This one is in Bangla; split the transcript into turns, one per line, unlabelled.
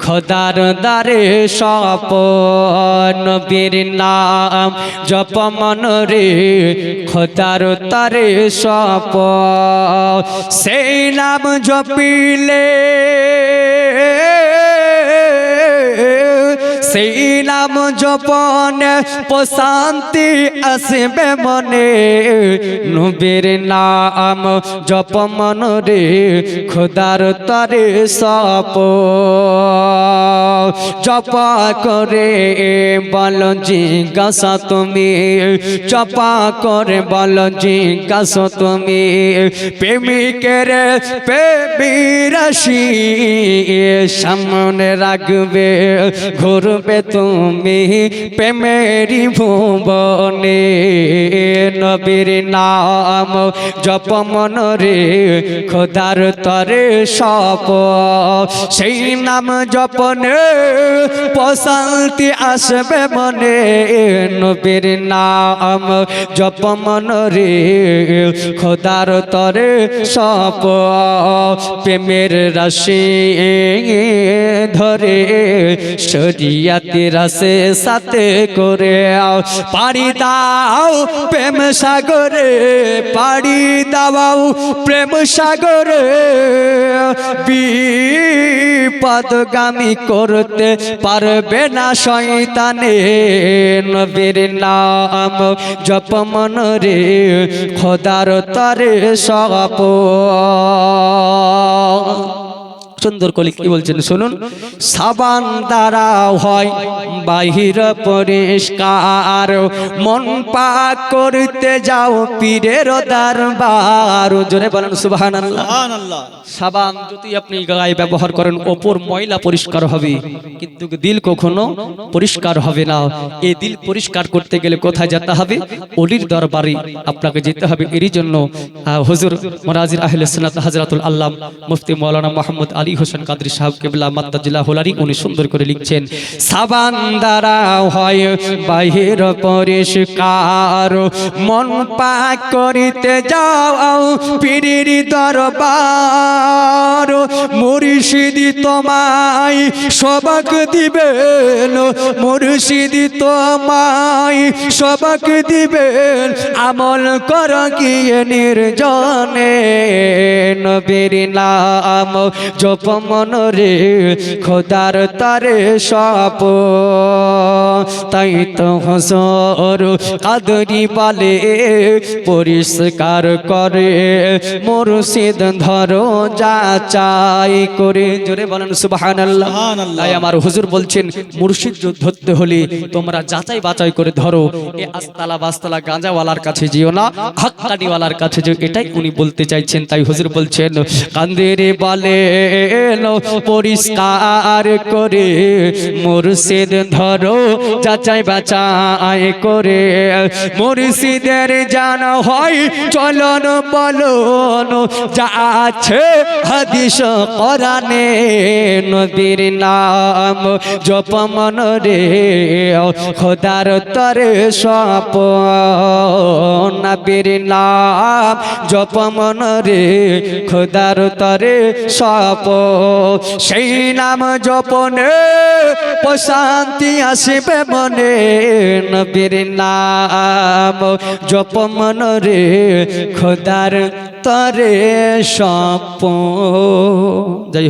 খোদার দারে সপন বীর নাম জপ মন রে খোদার তারে সপ সেই নাম জপিলে সেই নাম জপন প্রশান্তি আসবে মনে। নবীর নাম জপ মন রে, খোদার তরে সপ। জপা করে বল, জিজ্ঞাসা তুমি। চপা করে বল, জিজ্ঞাসা তুমি। প্রেমিকের প্রেমিরাশি সামনে রাখবে ঘুরবে তুমি প্রেমেরি ভুবনে। নবীর নাম জপ মন রে খোদার তরে সপ। সেই নাম জপনে প্রশান্তি আসবে মনে। নবীর নাম জপ মন রে খোদার তরে সপ। প্রেমের রাশি ধরে শরিয়াতি রাসে সাথে করে পাড়ি দাও প্রেম সাগরে পাড়ি দাও প্রেম সাগরে বিপদগামী করতে পারবে না শয়তানে। নবীর নাম জপ মন রে, খোদার তরে সপ সুন্দর করে কি বলছেন? শুনুন। সাবান দ্বারা হয় বাহির পরিষ্কার। মন পাক করতে যাও পীরের দরবার। জোরে বলেন সুবহানাল্লাহ। সাবান যদি আপনি গায়ে ব্যবহার করেন ওপর ময়লা পরিষ্কার হবে। কিন্তু দিল কখনো পরিষ্কার হবে না। এই দিল পরিষ্কার করতে গেলে কোথায় যেতে হবে? অলির দরবারে আপনাকে যেতে হবে। এরই জন্য হুজুর মরাজির আহলে সুন্নাত হযরতুল আল্লাম মুফতি মাওলানা মোহাম্মদ আলী হোসেন কাদরি সাহেব কেবলা মাদ্দাজিল্লাহ হোলারি উনি সুন্দর করে লিখছেন, সাবান দ্বারা হয় বাহির পরিষ্কার, মন পাক করিতে যাও পীরির দরবার, মুর্শিদি তোমায় সবাক দিবেন, মুর্শিদি তোমায় সবাক দিবেন, আমল কর গিয়ে নির্জনে, নবীর নাম জপ মন রে খোদার তারে সপ। তাই তো হসর কাদরি বলে পরিষ্কার করে মুর্শিদ ধরো যা চাই করে। জোরে বলেন সুবহানাল্লাহ। তাই আমার হুজুর বলছেন মুর্শিদ যুদ্ধ ধরতে হলে তোমরা যাচাই বাচাই করে ধরো। এ আস্তালা বাস্তালা গাঁজাওয়ালার কাছে যেও না হাক্কানিওয়ালার কাছে যেও। এটাই উনি বলতে চাইছেন। তাই হুজুর বলছেন কান্দেরে বলে পরিষ্কার করে, মুর্শিদ ধরো, যাচাই বাছাই করে। মুর্শিদের জানা হয়, চলন বলন, যা আছে হাদিস কোরআনে। নবীর নাম জপ মন রে, খোদার তরে সপ নবীর নাম জপ মন রে খোদার তরে সপ। সেই নাম জপনে প্রশান্তি আসবে মনে নবীর নাম। জপ মন রে খোদার তরে সপ। যাই